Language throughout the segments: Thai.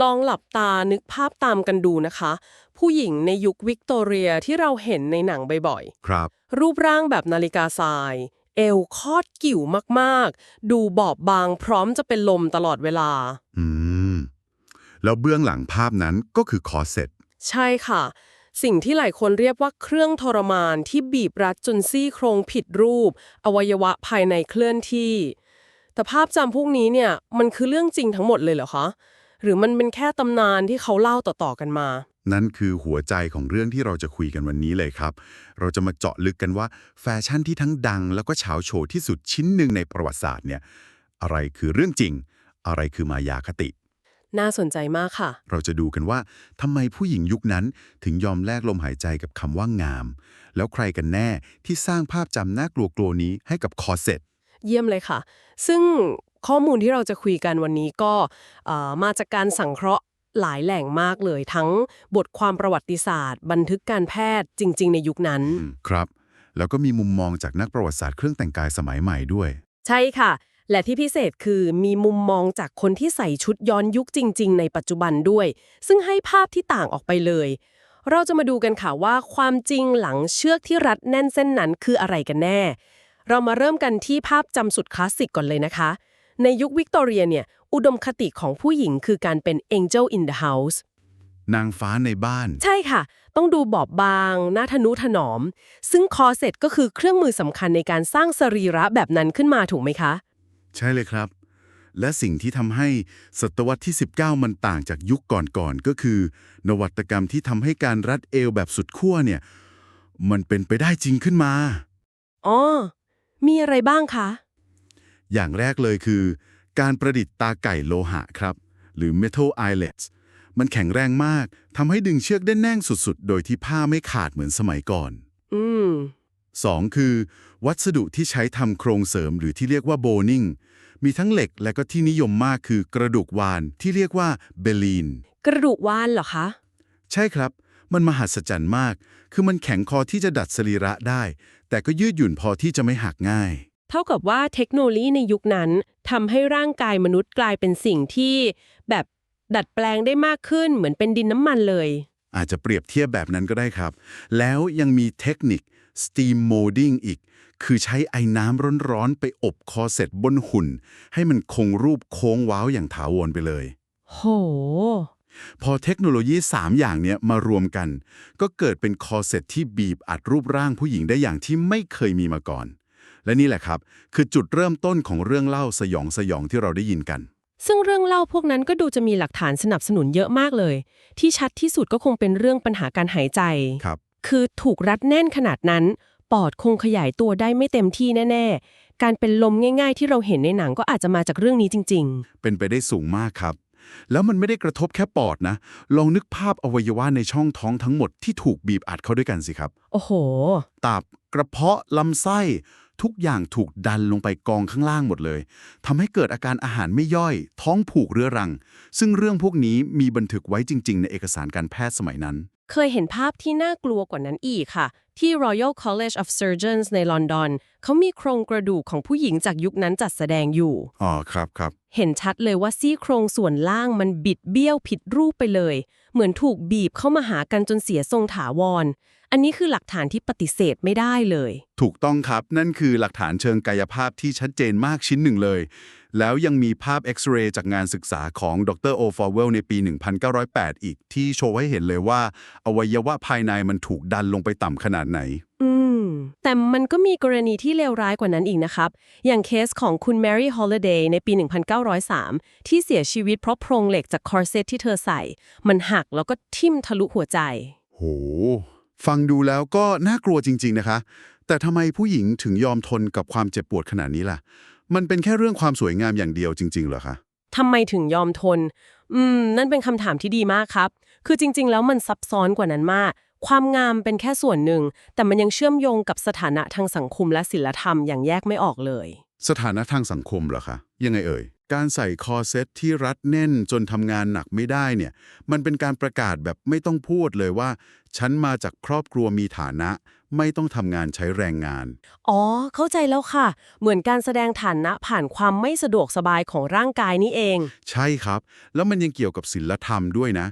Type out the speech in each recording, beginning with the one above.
ลองหลับตานึกภาพตามกันดูนะคะ ผู้หญิงในยุควิกตอเรียที่เราเห็นในหนังบ่อยครับๆรูปร่างแบบนาฬิกาทราย เอวคอดกิ่วมากๆ ดูบอบบางพร้อมจะเป็นลมตลอดเวลา อืม แล้วเบื้องหลังภาพนั้นก็คือคอร์เซ็ตใช่ค่ะ สิ่งที่หลายคนเรียกว่าเครื่องทรมานที่บีบรัดจนซี่โครงผิดรูป อวัยวะภายในเคลื่อนที่ แต่ภาพจำพวกนี้เนี่ยมันคือเรื่องจริงทั้งหมดเลยเหรอคะ หรือมันเป็นแค่ตำนานที่เขาเล่าต่อๆกันมา นั่นคือหัวใจของเรื่องที่เราจะคุยกันวันนี้เลยครับ เราจะมาเจาะลึกกันว่าแฟชั่นที่ทั้งดัง แล้วก็เฉาโฉวที่สุดชิ้นหนึ่งในประวัติศาสตร์เนี่ยอะไรคือเรื่องจริง อะไรคือมายาคติ น่าสนใจมากค่ะ เราจะดูกันว่าทำไมผู้หญิงยุคนั้นถึงยอมแลกลมหายใจกับคำว่างาม แล้วใครกันแน่ที่สร้างภาพจำน่ากลัวกลัวๆนี้ให้กับคอร์เซ็ตเยี่ยมเลยค่ะ ซึ่ง ข้อมูลที่เราจะคุยกันวันนี้ก็เอ่อมาจากการสังเคราะห์หลายแหล่งมากเลย ทั้งบทความประวัติศาสตร์ บันทึกการแพทย์จริง ๆ ในยุคนั้น ครับ แล้วก็มีมุมมองจากนักประวัติศาสตร์เครื่องแต่งกายสมัยใหม่ด้วย ใช่ค่ะ และที่พิเศษคือมีมุมมองจากคนที่ใส่ชุดย้อนยุคจริง ๆ ในปัจจุบันด้วย ซึ่งให้ภาพที่ต่างออกไปเลย เราจะมาดูกันค่ะว่าความจริงหลังเชือกที่รัดแน่นเส้นนั้นคืออะไรกันแน่ เรามาเริ่มกันที่ภาพจำสุดคลาสสิกก่อนเลยนะคะ ในยุควิกตอเรียเนี่ย อุดมคติของผู้หญิงคือการเป็น angel in the house นางฟ้าในบ้าน ใช่ค่ะ ต้องดูบอบบางน่าทนุถนอม ซึ่งคอร์เซ็ตก็คือเครื่องมือสำคัญในการสร้างสรีระแบบนั้นขึ้นมาถูกไหมคะ ใช่เลยครับ และสิ่งที่ทำให้ศตวรรษที่ 19 มันต่างจากยุคก่อนๆก็คือ นวัตกรรมที่ทำให้การรัดเอวแบบสุดขั้วเนี่ย มันเป็นไปได้จริงขึ้นมา อ๋อ มีอะไรบ้างคะ อย่างแรกเลยคือ การประดิษฐ์ตาไก่โลหะครับ หรือ metal eyelets มันแข็งแรงมากทำให้ดึงเชือกได้แน่งสุดๆ โดยที่ผ้าไม่ขาดเหมือนสมัยก่อน อืม 2. คือ วัสดุที่ใช้ทำโครงเสริมหรือที่เรียกว่าโบนิงมีทั้งเหล็กและก็ที่นิยมมากคือกระดูกวานที่เรียกว่าเบลีน กระดูกว่านเหรอคะ ใช่ครับ มันมหัศจรรย์มาก คือมันแข็งพอที่จะดัดสรีระได้ แต่ก็ยืดหยุ่นพอที่จะไม่หักง่าย เท่ากับว่าเทคโนโลยีในยุคนั้นทำให้ร่างกายมนุษย์กลายเป็นสิ่งที่แบบดัดแปลงได้มากขึ้นเหมือนเป็นดินน้ำมันเลย อาจจะเปรียบเทียบแบบนั้นก็ได้ครับ แล้วยังมีเทคนิค steam molding อีก คือใช้ไอ้น้ำร้อนๆ ไปอบคอเสร็จบนหุ่น ให้มันคงรูปโค้งว้าวอย่างถาวรไปเลย โห พอเทคโนโลยี 3 อย่างเนี้ยมารวมกัน ก็เกิดเป็นคอเซ็ตที่บีบอัดรูปร่างผู้หญิงได้อย่างที่ไม่เคยมีมาก่อน และนี่แหละครับ คือจุดเริ่มต้นของเรื่องเล่าสยองสยองที่เราได้ยินกัน ซึ่งเรื่องเล่าพวกนั้นก็ดูจะมีหลักฐานสนับสนุนเยอะมากเลย ที่ชัดที่สุดก็คงเป็นเรื่องปัญหาการหายใจครับ คือถูกรัดแน่นขนาดนั้น ปอดคงขยายตัวได้ไม่เต็มที่แน่ ๆ การเป็นลมง่าย ๆ ที่เราเห็นในหนังก็อาจจะมาจากเรื่องนี้จริงเป็นไปได้สูงมากครับแล้วมันไม่ได้กระทบแค่ปอดนะ ลองนึกภาพอวัยวะในช่องท้องทั้งหมดที่ถูกบีบอัดเข้าด้วยกันสิครับๆโอ้โห ตับ กระเพาะ ลำไส้ ทุกอย่างถูกดันลงไปกองข้างล่างหมดเลยทำให้เกิดอาการอาหารไม่ย่อย ท้องผูกเรื้อรัง ซึ่งเรื่องพวกนี้มีบันทึกไว้จริง ๆ ในเอกสารการแพทย์สมัยนั้น เคยเห็นภาพที่น่ากลัวกว่านั้นอีกค่ะ ที่ Royal College of Surgeons ในลอนดอนเขามีโครงกระดูกของผู้หญิงจากยุคนั้นจัดแสดงอยู่อ๋อครับครับเห็นชัดเลยว่าซี่โครงส่วนล่างมันบิดเบี้ยวผิดรูปไปเลย เหมือนถูกบีบเข้ามาหากันจนเสียทรงถาวร อันนี้คือหลักฐานที่ปฏิเสธไม่ได้เลย ถูกต้องครับนั่นคือหลักฐานเชิงกายภาพที่ชัดเจนมากชิ้นหนึ่งเลย แล้วยังมีภาพเอ็กซเรย์จากงานศึกษาของดรโอฟอร์เวลในปี 1908 อีกที่โชว์ให้เห็นเลยว่า อวัยวะภายในมันถูกดันลงไปต่ำขนาดไหน อืม แต่มันก็มีกรณีที่เลวร้ายกว่านั้นอีกนะครับ อย่างเคสของคุณแมรี่ฮอล l เดย์ในปี 1903 ที่เสียชีวิตเพราะโพรงเหล็กจากคอร์เซตที่เธอใส่ มันหักแล้วก็ทิ่มทะลุหัวใจ โห ฟังดูแล้วก็น่ากลัวจริง ๆนะคะ แต่ทำไมผู้หญิงถึงยอมทนกับความเจ็บปวดขนาดนี้ล่ะ มันเป็นแค่เรื่องความสวยงามอย่างเดียวจริง ๆ เหรอคะทำไมถึงยอมทน อืม นั่นเป็นคำถามที่ดีมากครับ คือจริง ๆ แล้วมันซับซ้อนกว่านั้นมาก ความงามเป็นแค่ส่วนหนึ่ง แต่มันยังเชื่อมโยงกับสถานะทางสังคมและศิลธรรมอย่างแยกไม่ออกเลย สถานะทางสังคมเหรอคะ ยังไงเอ่ย การใส่คอเซ็ตที่รัดแน่นจนทำงานหนักไม่ได้เนี่ย มันเป็นการประกาศแบบไม่ต้องพูดเลยว่า ฉันมาจากครอบครัวมีฐานะ ไม่ต้องทำงานใช้แรงงาน อ๋อ เข้าใจแล้วค่ะ เหมือนการแสดงฐานะผ่านความไม่สะดวกสบายของร่างกายนี่เอง ใช่ครับ แล้วมันยังเกี่ยวกับศิลธรรมด้วยนะ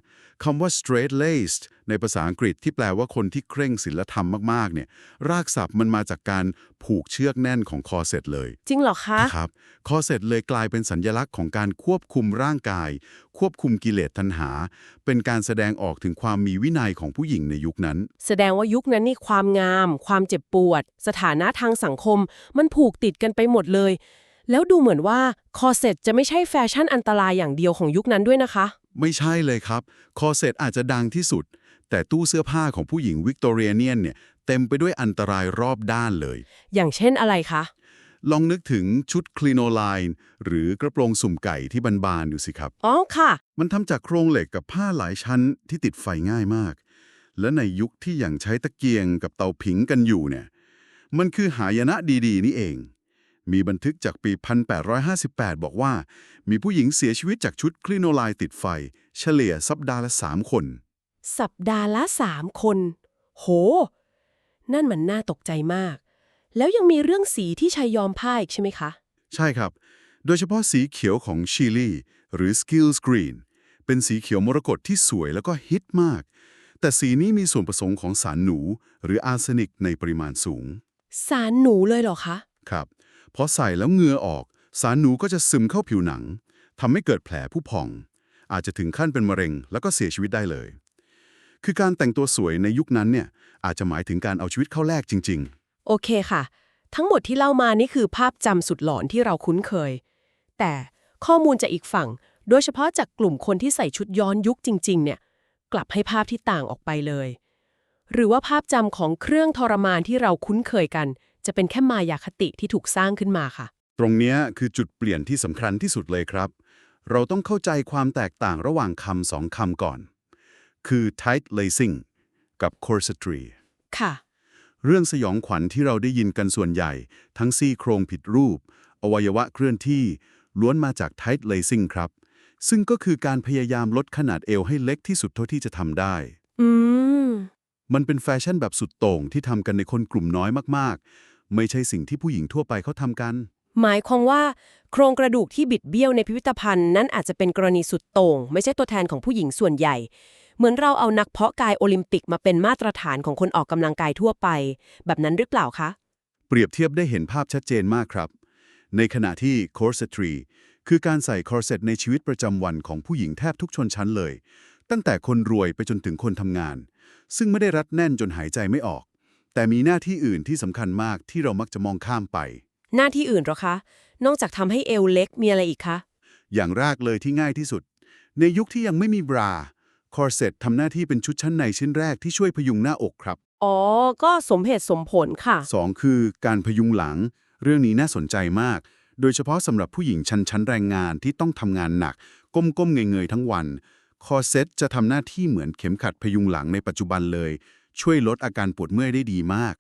คำว่า straight laced ในภาษาอังกฤษที่แปลว่าคนที่เคร่งศิลธรรมมากๆ เนี่ย รากศัพท์มันมาจากการผูกเชือกแน่นของคอเซ็ตเลย จริงเหรอคะนะครับ คอเซ็ตเลยกลายเป็นสัญญลักษณ์ของการควบคุมร่างกาย ควบคุมกิเลสตัณหา เป็นการแสดงออกถึงความมีวินัยของผู้หญิงในยุคนั้น แสดงว่ายุคนั้นนี่ความงาม ความเจ็บปวด สถานะทางสังคม มันผูกติดกันไปหมดเลยแล้วดูเหมือนว่าคอเซ็ตจะไม่ใช่แฟชั่นอันตรายอย่างเดียวของยุคนั้นด้วยนะคะ ไม่ใช่เลยครับ คอเซ็ตอาจจะดังที่สุด แต่ตู้เสื้อผ้าของผู้หญิงวิกตอเรียเนียนเนี่ยเต็มไปด้วยอันตรายรอบด้านเลย อย่างเช่นอะไรคะ ลองนึกถึงชุดคลีโนไลน์หรือกระโปรงสุ่มไก่ที่บานๆดูสิครับ อ๋อค่ะ มันทำจากโครงเหล็กกับผ้าหลายชั้นที่ติดไฟง่ายมาก และในยุคที่ยังใช้ตะเกียงกับเตาผิงกันอยู่เนี่ย มันคือหายนะดีๆ นี่เอง มีบันทึกจากปี 1858 บอกว่า มีผู้หญิงเสียชีวิตจากชุดคลีโนไลน์ติดไฟ เฉลี่ยสัปดาห์ละ 3 คน สัปดาห์ละสามคน โห นั่นมันน่าตกใจมาก แล้วยังมีเรื่องสีที่ใช้ยอมผ้าอีกใช่ไหมคะ ใช่ครับ โดยเฉพาะสีเขียวของชิลีหรือ Skills Green เป็นสีเขียวมรกตที่สวยแล้วก็ฮิตมาก แต่สีนี้มีส่วนผสมของสารหนู หรืออาร์เซนิกในปริมาณสูง สารหนูเลยเหรอคะ ครับ พอใส่แล้วเหงื่อออก สารหนูก็จะซึมเข้าผิวหนังทำให้เกิดแผลผู้พอง อาจจะถึงขั้นเป็นมะเร็ง แล้วก็เสียชีวิตได้เลย คือการแต่งตัวสวยในยุคนั้นเนี่ยอาจจะหมายถึงการเอาชีวิตเข้าแลกจริง ๆ โอเคค่ะ ทั้งหมดที่เล่ามานี่คือภาพจำสุดหลอนที่เราคุ้นเคย แต่ข้อมูลจากอีกฝั่ง โดยเฉพาะจากกลุ่มคนที่ใส่ชุดย้อนยุคจริง ๆ เนี่ยกลับให้ภาพที่ต่างออกไปเลย หรือว่าภาพจำของเครื่องทรมานที่เราคุ้นเคยกัน จะเป็นแค่มายาคติที่ถูกสร้างขึ้นมาค่ะๆตรงเนี้ยคือจุดเปลี่ยนที่สำคัญที่สุดเลยครับ เราต้องเข้าใจความแตกต่างระหว่างคำสองคำก่อน คือ tight lacing กับ corsetry ค่ะ เรื่องสยองขวัญที่เราได้ยินกันส่วนใหญ่ ทั้งซี่โครงผิดรูป อวัยวะเคลื่อนที่ ล้วนมาจาก tight lacing ครับ ซึ่งก็คือการพยายามลดขนาดเอวให้เล็กที่สุดเท่าที่จะทำได้ อืม มันเป็นแฟชั่นแบบสุดโต่งที่ทำกันในคนกลุ่มน้อยมากๆ ไม่ใช่สิ่งที่ผู้หญิงทั่วไปเขาทำกัน หมายความว่า โครงกระดูกที่บิดเบี้ยวในพิพิธภัณฑ์นั้นอาจจะเป็นกรณีสุดโต่ง ไม่ใช่ตัวแทนของผู้หญิงส่วนใหญ่ เหมือนเราเอานักเพาะกายโอลิมปิกมาเป็นมาตรฐานของคนออกกำลังกายทั่วไป แบบนั้นหรือเปล่าคะ เปรียบเทียบได้เห็นภาพชัดเจนมากครับ ในขณะที่ corsetry คือการใส่ corset ในชีวิตประจำวันของผู้หญิงแทบทุกชนชั้นเลย ตั้งแต่คนรวยไปจนถึงคนทำงาน ซึ่งไม่ได้รัดแน่นจนหายใจไม่ออก แต่มีหน้าที่อื่นที่สำคัญมากที่เรามักจะมองข้ามไป หน้าที่อื่นเหรอคะ นอกจากทำให้เอวเล็กมีอะไรอีกคะ อย่างแรกเลยที่ง่ายที่สุด ในยุคที่ยังไม่มีบรา corset ทำหน้าที่เป็นชุดชั้นในชิ้นแรกที่ช่วยพยุงหน้าอกครับ อ๋อ ก็สมเหตุสมผลค่ะสองคือการพยุงหลัง เรื่องนี้น่าสนใจมาก โดยเฉพาะสำหรับผู้หญิงชั้นชั้นแรงงานที่ต้องทำงานหนัก ก้มๆเงยๆทั้งวัน คอเซ็ตจะทำหน้าที่เหมือนเข็มขัดพยุงหลังในปัจจุบันเลย ช่วยลดอาการปวดเมื่อยได้ดีมาก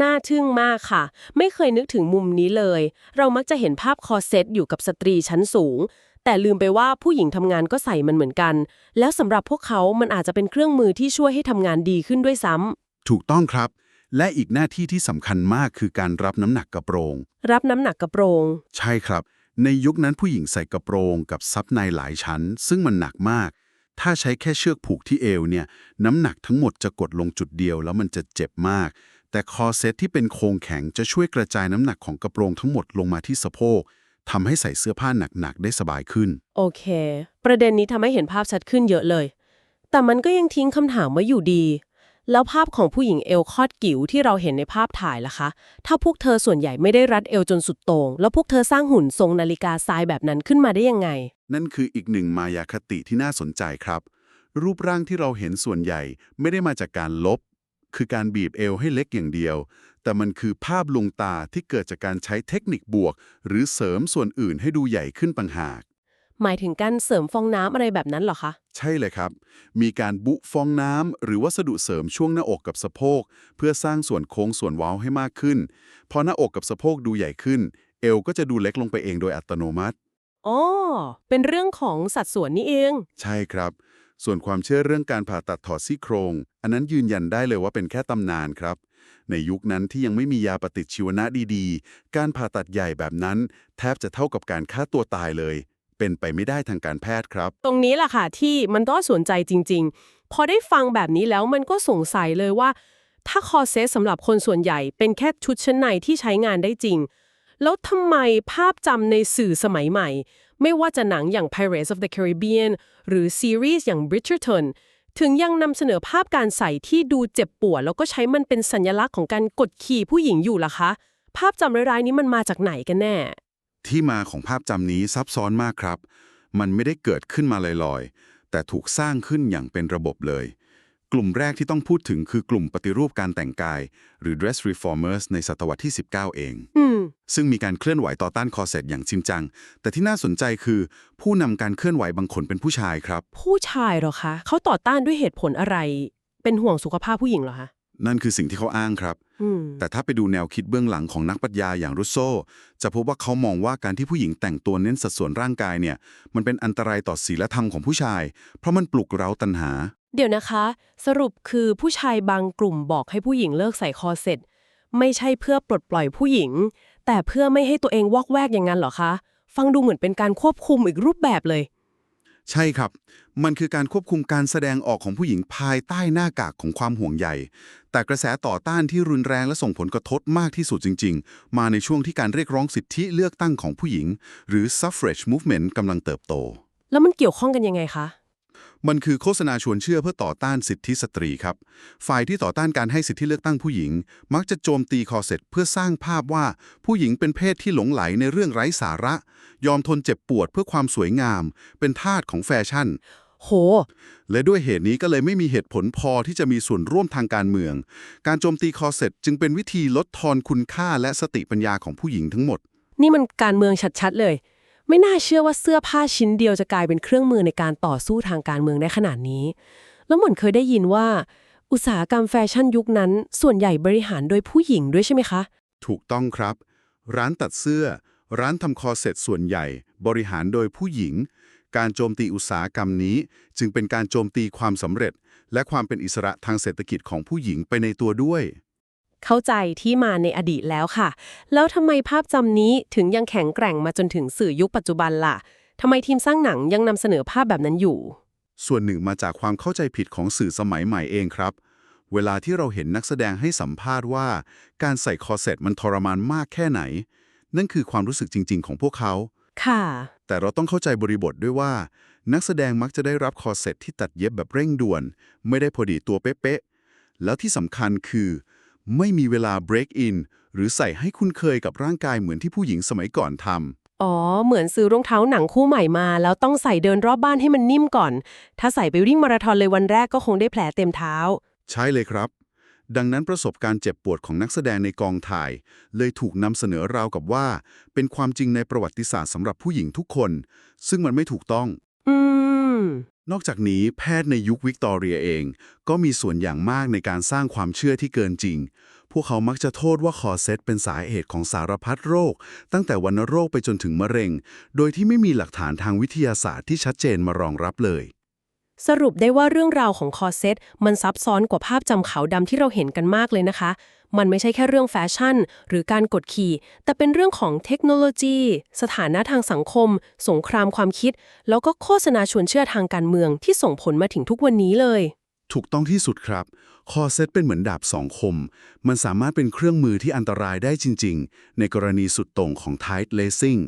น่าทึ่งมากค่ะ ไม่เคยนึกถึงมุมนี้เลย เรามักจะเห็นภาพคอร์เซ็ตอยู่กับสตรีชั้นสูง แต่ลืมไปว่าผู้หญิงทำงานก็ใส่มันเหมือนกัน แล้วสำหรับพวกเขามันอาจจะเป็นเครื่องมือที่ช่วยให้ทำงานดีขึ้นด้วยซ้ำถูกต้องครับ และอีกหน้าที่ที่สำคัญมากคือการรับน้ำหนักกระโปรง รับน้ำหนักกระโปรง ใช่ครับ ในยุคนั้นผู้หญิงใส่กระโปรงกับซับในหลายชั้น ซึ่งมันหนักมาก ถ้าใช้แค่เชือกผูกที่เอวเนี่ยน้ำหนักทั้งหมดจะกดลงจุดเดียวแล้วมันจะเจ็บมาก แต่คอเซ็ตที่เป็นโครงแข็งจะช่วยกระจายน้ำหนักของกระโปรงทั้งหมดลงมาที่สะโพกทำให้ใส่เสื้อผ้าหนักๆได้สบายขึ้น โอเค ประเด็นนี้ทำให้เห็นภาพชัดขึ้นเยอะเลย แต่มันก็ยังทิ้งคำถามไว้อยู่ดี แล้วภาพของผู้หญิงเอวคอดกิ๋วที่เราเห็นในภาพถ่ายล่ะคะ ถ้าพวกเธอส่วนใหญ่ไม่ได้รัดเอวจนสุดโต่งแล้วพวกเธอสร้างหุ่นทรงนาฬิกาทรายแบบนั้นขึ้นมาได้ยังไง นั่นคืออีกหนึ่งมายาคติที่น่าสนใจครับ รูปร่างที่เราเห็นส่วนใหญ่ไม่ได้มาจากการลบ คือการบีบเอวให้เล็กอย่างเดียว แต่มันคือภาพลวงตาที่เกิดจากการใช้เทคนิคบวก หรือเสริมส่วนอื่นให้ดูใหญ่ขึ้นต่างหาก หมายถึงการเสริมฟองน้ำอะไรแบบนั้นเหรอคะ ใช่เลยครับ มีการบุฟองน้ำหรือวัสดุเสริมช่วงหน้าอกกับสะโพก เพื่อสร้างส่วนโค้งส่วนเว้าให้มากขึ้น พอหน้าอกกับสะโพกดูใหญ่ขึ้น เอวก็จะดูเล็กลงไปเองโดยอัตโนมัติ อ๋อ เป็นเรื่องของสัดส่วนนี่เอง ใช่ครับ ส่วนความเชื่อเรื่องการผ่าตัดถอดซี่โครง อันนั้นยืนยันได้เลยว่าเป็นแค่ตำนานครับ ในยุคนั้นที่ยังไม่มียาปฏิชีวนะดีๆ การผ่าตัดใหญ่แบบนั้น แทบจะเท่ากับการฆ่าตัวตายเลย เป็นไปไม่ได้ทางการแพทย์ครับ ตรงนี้แหละค่ะที่มันต้องสนใจจริง ๆ พอได้ฟังแบบนี้แล้วมันก็สงสัยเลยว่า ถ้าคอเซสสำหรับคนส่วนใหญ่ เป็นแค่ชุดชั้นในที่ใช้งานได้จริง แล้วทำไมภาพจำในสื่อสมัยใหม่ ไม่ว่าจะหนังอย่าง Pirates of the Caribbean หรือซีรีส์อย่าง Bridgerton ถึงยังนำเสนอภาพการใส่ที่ดูเจ็บปวดแล้วก็ใช้มันเป็นสัญลักษณ์ของการกดขี่ผู้หญิงอยู่ล่ะคะ ภาพจำร้ายๆนี้มันมาจากไหนกันแน่ ที่มาของภาพจำนี้ซับซ้อนมากครับ มันไม่ได้เกิดขึ้นมาลอยๆ แต่ถูกสร้างขึ้นอย่างเป็นระบบเลย กลุ่มแรกที่ต้องพูดถึงคือกลุ่มปฏิรูปการแต่งกาย หรือ dress reformers ในศตวรรษที่ 19 เองอืมซึ่งมีการเคลื่อนไหวต่อต้านคอร์เซ็ตอย่างจริงจัง แต่ที่น่าสนใจคือ ผู้นำการเคลื่อนไหวบางคนเป็นผู้ชายครับ ผู้ชายเหรอคะ เขาต่อต้านด้วยเหตุผลอะไร เป็นห่วงสุขภาพผู้หญิงเหรอคะ นั่นคือสิ่งที่เขาอ้างครับอืม แต่ถ้าไปดูแนวคิดเบื้องหลังของนักปรัชญาอย่างรุสโซ จะพบว่าเขามองว่าการที่ผู้หญิงแต่งตัวเน้นสัดส่วนร่างกายเนี่ย มันเป็นอันตรายต่อศีลธรรมของผู้ชาย เพราะมันปลุกเร้าตัณหา เดี๋ยวนะคะ สรุปคือผู้ชายบางกลุ่มบอกให้ผู้หญิงเลิกใส่คอร์เซ็ตไม่ใช่เพื่อปลดปล่อยผู้หญิง แต่เพื่อไม่ให้ตัวเองวอกแวกอย่างนั้นเหรอคะ ฟังดูเหมือนเป็นการควบคุมอีกรูปแบบเลย ใช่ครับ มันคือการควบคุมการแสดงออกของผู้หญิงภายใต้หน้ากากของความห่วงใย แต่กระแสต่อต้านที่รุนแรงและส่งผลกระทบมากที่สุดจริง ๆ มาในช่วงที่การเรียกร้องสิทธิเลือกตั้งของผู้หญิง หรือ suffrage movement กำลังเติบโต แล้วมันเกี่ยวข้องกันยังไงคะ มันคือโฆษณาชวนเชื่อเพื่อต่อต้านสิทธิสตรีครับ ฝ่ายที่ต่อต้านการให้สิทธิเลือกตั้งผู้หญิง มักจะโจมตีคอร์เซ็ตเพื่อสร้างภาพว่าผู้หญิงเป็นเพศที่หลงไหลในเรื่องไร้สาระ ยอมทนเจ็บปวดเพื่อความสวยงาม เป็นทาสของแฟชั่น โห และด้วยเหตุนี้ก็เลยไม่มีเหตุผลพอที่จะมีส่วนร่วมทางการเมือง การโจมตีคอร์เซ็ตจึงเป็นวิธีลดทอนคุณค่าและสติปัญญาของผู้หญิงทั้งหมด นี่มันการเมืองชัดๆเลย ไม่น่าเชื่อว่าเสื้อผ้าชิ้นเดียวจะกลายเป็นเครื่องมือในการต่อสู้ทางการเมืองได้ขนาดนี้ แล้วเหมือนเคยได้ยินว่า อุตสาหกรรมแฟชั่นยุคนั้น ส่วนใหญ่บริหารโดยผู้หญิงด้วยใช่ไหมคะ ถูกต้องครับ ร้านตัดเสื้อ ร้านทำคอเซ็ตส่วนใหญ่ บริหารโดยผู้หญิง การโจมตีอุตสาหกรรมนี้ จึงเป็นการโจมตีความสำเร็จ และความเป็นอิสระทางเศรษฐกิจของผู้หญิงไปในตัวด้วย เข้าใจที่มาในอดีตแล้วค่ะ แล้วทำไมภาพจำนี้ถึงยังแข็งแกร่งมาจนถึงสื่อยุคปัจจุบันล่ะทำไมทีมสร้างหนังยังนำเสนอภาพแบบนั้นอยู่ ส่วนหนึ่งมาจากความเข้าใจผิดของสื่อสมัยใหม่เองครับ เวลาที่เราเห็นนักแสดงให้สัมภาษณ์ว่า การใส่คอร์เซ็ตมันทรมานมากแค่ไหน นั่นคือความรู้สึกจริง ๆ ของพวกเขา ค่ะ แต่เราต้องเข้าใจบริบทด้วยว่า นักแสดงมักจะได้รับคอร์เซ็ตที่ตัดเย็บแบบเร่งด่วน ไม่ได้พอดีตัวเป๊ะๆแล้วที่สำคัญคือ ไม่มีเวลา break in หรือใส่ให้คุ้นเคยกับร่างกายเหมือนที่ผู้หญิงสมัยก่อนทำอ๋อ เหมือนซื้อรองเท้าหนังคู่ใหม่มา แล้วต้องใส่เดินรอบบ้านให้มันนิ่มก่อน ถ้าใส่ไปวิ่งมาราธอนเลยวันแรกก็คงได้แผลเต็มเท้า ใช่เลยครับ ดังนั้นประสบการณ์เจ็บปวดของนักแสดงในกองถ่าย เลยถูกนำเสนอราวกับว่า เป็นความจริงในประวัติศาสตร์สำหรับผู้หญิงทุกคน ซึ่งมันไม่ถูกต้อง อืม นอกจากนี้แพทย์ในยุควิกตอเรียเอง ก็มีส่วนอย่างมากในการสร้างความเชื่อที่เกินจริง พวกเขามักจะโทษว่าคอเซตเป็นสาเหตุของสารพัดโรค ตั้งแต่วัณโรคไปจนถึงมะเร็ง โดยที่ไม่มีหลักฐานทางวิทยาศาสตร์ที่ชัดเจนมารองรับเลย สรุปได้ว่าเรื่องราวของคอเซ็ตมันซับซ้อนกว่าภาพจำขาวดำที่เราเห็นกันมากเลยนะคะ มันไม่ใช่แค่เรื่องแฟชั่น หรือการกดขี่ แต่เป็นเรื่องของเทคโนโลยี สถานะทางสังคม สงครามความคิด แล้วก็โฆษณาชวนเชื่อทางการเมืองที่ส่งผลมาถึงทุกวันนี้เลย ถูกต้องที่สุดครับ คอเซ็ตเป็นเหมือนดาบสองคม มันสามารถเป็นเครื่องมือที่อันตรายได้จริง ๆ ในกรณีสุดโต่งของ tight lacing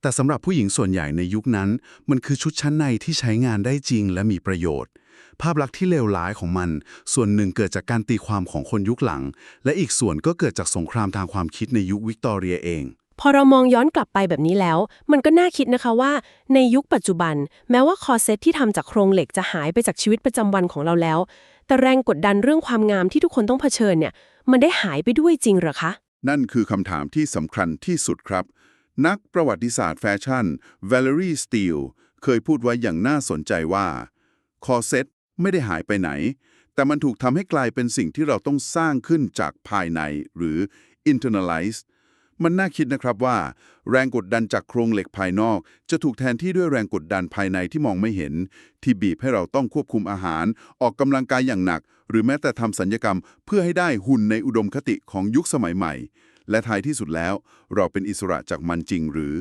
แต่สำหรับผู้หญิงส่วนใหญ่ในยุคนั้น มันคือชุดชั้นในที่ใช้งานได้จริงและมีประโยชน์ ภาพลักษณ์ที่เลวร้ายของมัน ส่วนหนึ่งเกิดจากการตีความของคนยุคหลัง และอีกส่วนก็เกิดจากสงครามทางความคิดในยุควิกตอเรียเอง พอเรามองย้อนกลับไปแบบนี้แล้ว มันก็น่าคิดนะคะว่า ในยุคปัจจุบัน แม้ว่าคอเซ็ตที่ทำจากโครงเหล็กจะหายไปจากชีวิตประจำวันของเราแล้ว แต่แรงกดดันเรื่องความงามที่ทุกคนต้องเผชิญเนี่ย มันได้หายไปด้วยจริงเหรอคะ นั่นคือคำถามที่สำคัญที่สุดครับ นักประวัติศาสตร์แฟชั่น Valerie Steele เคยพูดไว้อย่างน่าสนใจว่าคอเซ็ตไม่ได้หายไปไหน แต่มันถูกทำให้กลายเป็นสิ่งที่เราต้องสร้างขึ้นจากภายในหรือ internalize มันน่าคิดนะครับว่า แรงกดดันจากโครงเหล็กภายนอก จะถูกแทนที่ด้วยแรงกดดันภายในที่มองไม่เห็น ที่บีบให้เราต้องควบคุมอาหาร ออกกำลังกายอย่างหนัก หรือแม้แต่ทำสัญญกรรม เพื่อให้ได้หุ่นในอุดมคติของยุคสมัยใหม่ และท้ายที่สุดแล้ว เราเป็นอิสระจากมันจริงหรือ